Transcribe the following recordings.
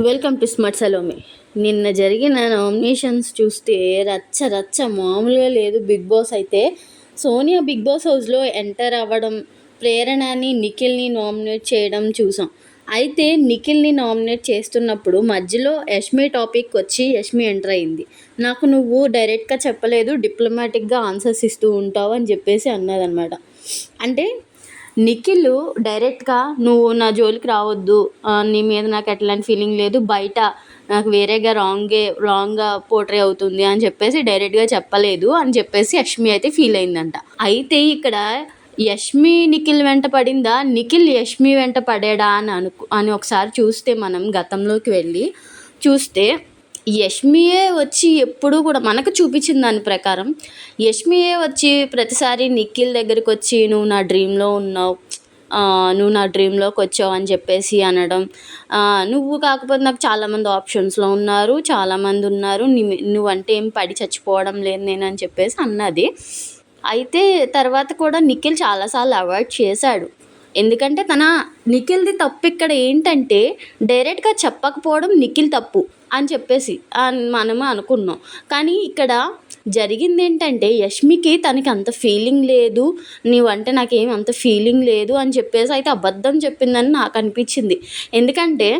Welcome to smart Salomi నిన్న జరిగిన nominations చూస్తే రచ్చ రచ్చ మామూలుగా లేదు బిగ్ బాస్ అయితే. సోనియా బిగ్ బాస్ హౌస్లో ఎంటర్ అవ్వడం ప్రేరణని నిఖిల్ని నామినేట్ చేయడం చూసాం. అయితే నిఖిల్ని నామినేట్ చేస్తున్నప్పుడు మధ్యలో యష్మి టాపిక్ వచ్చి యష్మి ఎంటర్ అయింది. నాకు నువ్వు డైరెక్ట్గా చెప్పలేదు డిప్లొమాటిక్గా ఆన్సర్స్ ఇస్తూ ఉంటావు అని చెప్పేసి అన్నదనమాట అంటే నిఖిల్ డైరెక్ట్గా నువ్వు నా జోలికి రావద్దు. నీ మీద నాకు ఎట్లాంటి ఫీలింగ్ లేదు. బయట నాకు వేరేగా రాంగే రాంగ్గా పోర్ట్రే అవుతుంది అని చెప్పేసి డైరెక్ట్గా చెప్పలేదు అని చెప్పేసి యష్మి అయితే ఫీల్ అయిందంట. అయితే ఇక్కడ యష్మి నిఖిల్ వెంట పడిందా? నిఖిల్ యష్మి వెంట పడాడా అని అనుకు అని ఒకసారి చూస్తే మనం గతంలోకి వెళ్ళి చూస్తే యష్మియే వచ్చి ఎప్పుడూ కూడా మనకు చూపించిన దాని ప్రకారం యష్మియే వచ్చి ప్రతిసారి నిఖిల్ దగ్గరికి వచ్చి నువ్వు నా డ్రీమ్లో ఉన్నావు. నువ్వు నా డ్రీమ్లోకి వచ్చావు అని చెప్పేసి అనడం. నువ్వు కాకపోతే నాకు చాలామంది ఆప్షన్స్లో ఉన్నారు చాలామంది ఉన్నారు. నువ్వంటే ఏం పడి చచ్చిపోవడం లేదు నేను అని చెప్పేసి అన్నది. అయితే తర్వాత కూడా నిఖిల్ చాలాసార్లు అవాయిడ్ చేశాడు. ఎందుకంటే తన నిఖిల్ది తప్పు ఇక్కడ ఏంటంటే డైరెక్ట్గా చెప్పకపోవడం నిఖిల్ తప్పు. అని చెప్పేసి మనము అనుకున్నాం. కానీ ఇక్కడ జరిగింది ఏంటంటే యష్మికి తనకి అంత ఫీలింగ్ లేదు నీవంటే నాకేం అంత ఫీలింగ్ లేదు అని చెప్పేసి అయితే అబద్ధం చెప్పిందని నాకు అనిపించింది. ఎందుకంటే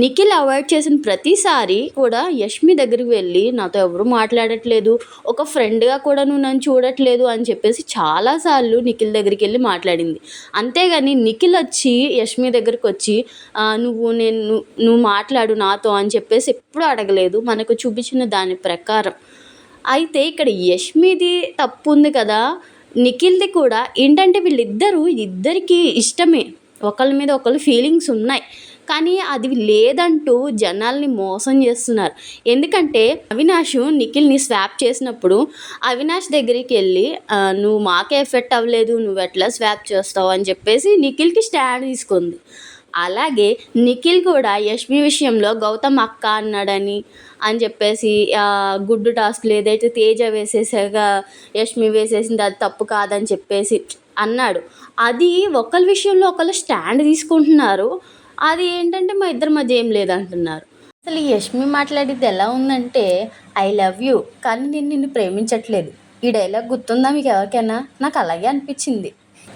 నిఖిల్ అవాయిడ్ చేసిన ప్రతిసారి కూడా యష్మి దగ్గరికి వెళ్ళి నాతో ఎవరు మాట్లాడట్లేదు. ఒక ఫ్రెండ్గా కూడా నువ్వు నన్ను చూడట్లేదు అని చెప్పేసి చాలాసార్లు నిఖిల్ దగ్గరికి వెళ్ళి మాట్లాడింది. అంతేగాని నిఖిల్ వచ్చి యష్మి దగ్గరికి వచ్చి నువ్వు నేను నువ్వు మాట్లాడు నాతో అని చెప్పేసి ఎప్పుడూ అడగలేదు. మనకు చూపించిన దాని ప్రకారం. అయితే ఇక్కడ యష్మిది తప్పు ఉంది కదా. నిఖిల్ది కూడా ఏంటంటే వీళ్ళిద్దరూ ఇద్దరికి ఇష్టమే. ఒకళ్ళ మీద ఒకళ్ళు ఫీలింగ్స్ ఉన్నాయి. కానీ అది లేదంటూ జనాల్ని మోసం చేస్తున్నారు. ఎందుకంటే అవినాష్ నిఖిల్ని స్వాప్ చేసినప్పుడు అవినాష్ దగ్గరికి వెళ్ళి నువ్వు మాకే ఎఫెక్ట్ అవ్వలేదు నువ్వు ఎట్లా స్వాప్ చేస్తావు? అని చెప్పేసి నిఖిల్కి స్టాండ్ తీసుకుంది. అలాగే నిఖిల్ కూడా యష్మి విషయంలో గౌతమ్ అక్క అన్నాడని అని చెప్పేసి గుడ్డు టాస్క్లు ఏదైతే తేజ వేసేసాక యష్మి వేసేసింది అది తప్పు కాదని చెప్పేసి అన్నాడు. అది ఒకళ్ళ విషయంలో ఒకళ్ళు స్టాండ్ తీసుకుంటున్నారు. అది ఏంటంటే మా ఇద్దరి మధ్య ఏం లేదంటున్నారు. అసలు ఈ యష్మి మాట్లాడేది ఎలా ఉందంటే ఐ లవ్ యూ కానీ నేను నిన్ను ప్రేమించట్లేదు. ఈ డైలాగ్ గుర్తుందా మీకు ఎవరికైనా? నాకు అలాగే అనిపించింది.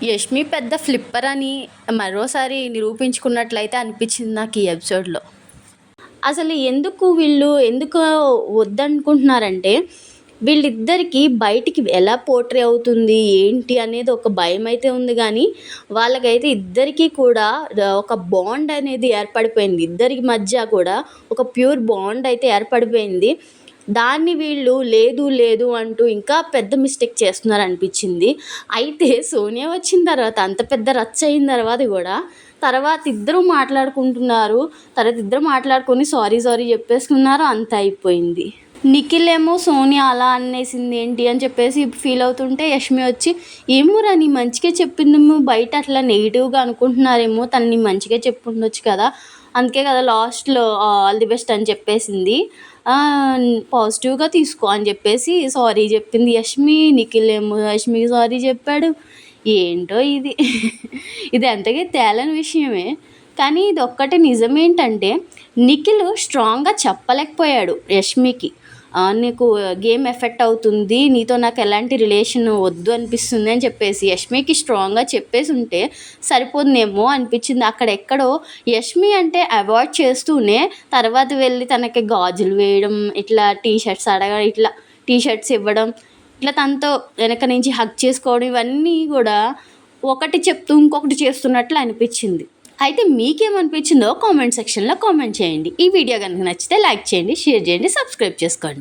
యష్మి పెద్ద ఫ్లిప్పర్ అని మరోసారి నిరూపించుకున్నట్లయితే అనిపించింది నాకు ఈ ఎపిసోడ్లో. అసలు ఎందుకు వీళ్ళు ఎందుకు వద్దనుకుంటున్నారంటే వీళ్ళిద్దరికీ బయటికి ఎలా పోట్రీ అవుతుంది ఏంటి అనేది ఒక భయం అయితే ఉంది కానీ వాళ్ళకైతే ఇద్దరికీ కూడా ఒక బాండ్ అనేది ఏర్పడిపోయింది. ఇద్దరికి మధ్య కూడా ఒక ప్యూర్ బాండ్ అయితే ఏర్పడిపోయింది. దాన్ని వీళ్ళు లేదు లేదు అంటూ ఇంకా పెద్ద మిస్టేక్ చేస్తున్నారు అనిపించింది అయితే సోనియా వచ్చిన తర్వాత అంత పెద్ద రచ్చ అయిన తర్వాత కూడా తర్వాత ఇద్దరు మాట్లాడుకుంటున్నారు. తర్వాత ఇద్దరు మాట్లాడుకొని సారీ సారీ చెప్పేసుకున్నారు. అంత అయిపోయింది. నిఖిల్ ఏమో సోనియా అలా అనేసింది ఏంటి అని చెప్పేసి ఫీల్ అవుతుంటే యష్మి వచ్చి ఏమోరా నీ మంచిగా చెప్పిందేమో బయట అట్లా నెగిటివ్గా అనుకుంటున్నారేమో తను మంచిగా చెప్పుండొచ్చు కదా. అందుకే కదా లాస్ట్లో ఆల్ ది బెస్ట్ అని చెప్పేసింది. పాజిటివ్గా తీసుకో అని చెప్పేసి సారీ చెప్పింది యష్మి నిఖిల్ ఏమో యష్మికి సారీ చెప్పాడు. ఏంటో ఇది? ఇది ఎంతగా తేలని విషయమే. కానీ ఇది ఒక్కటి నిజమేంటంటే నిఖిల్ స్ట్రాంగ్గా చెప్పలేకపోయాడు యష్మికి. నీకు గేమ్ ఎఫెక్ట్ అవుతుంది నీతో నాకు ఎలాంటి రిలేషన్ వద్దు అనిపిస్తుంది అని చెప్పేసి యష్మికి స్ట్రాంగ్గా చెప్పేసి ఉంటే సరిపోతుందేమో అనిపించింది. అక్కడ ఎక్కడో యష్మి అంటే అవాయిడ్ చేస్తూనే తర్వాత వెళ్ళి తనకి గాజులు వేయడం ఇట్లా టీ షర్ట్స్ అడగడం ఇట్లా టీ షర్ట్స్ ఇవ్వడం ఇట్లా తనతో వెనక నుంచి హక్ చేసుకోవడం ఇవన్నీ కూడా ఒకటి చెప్తూ ఇంకొకటి చేస్తున్నట్లు అనిపించింది. అయితే మీకేమనిపించిందో కామెంట్ సెక్షన్లో కామెంట్ చేయండి. ఈ వీడియో కనుక నచ్చితే లైక్ చేయండి షేర్ చేయండి సబ్స్క్రైబ్ చేసుకోండి.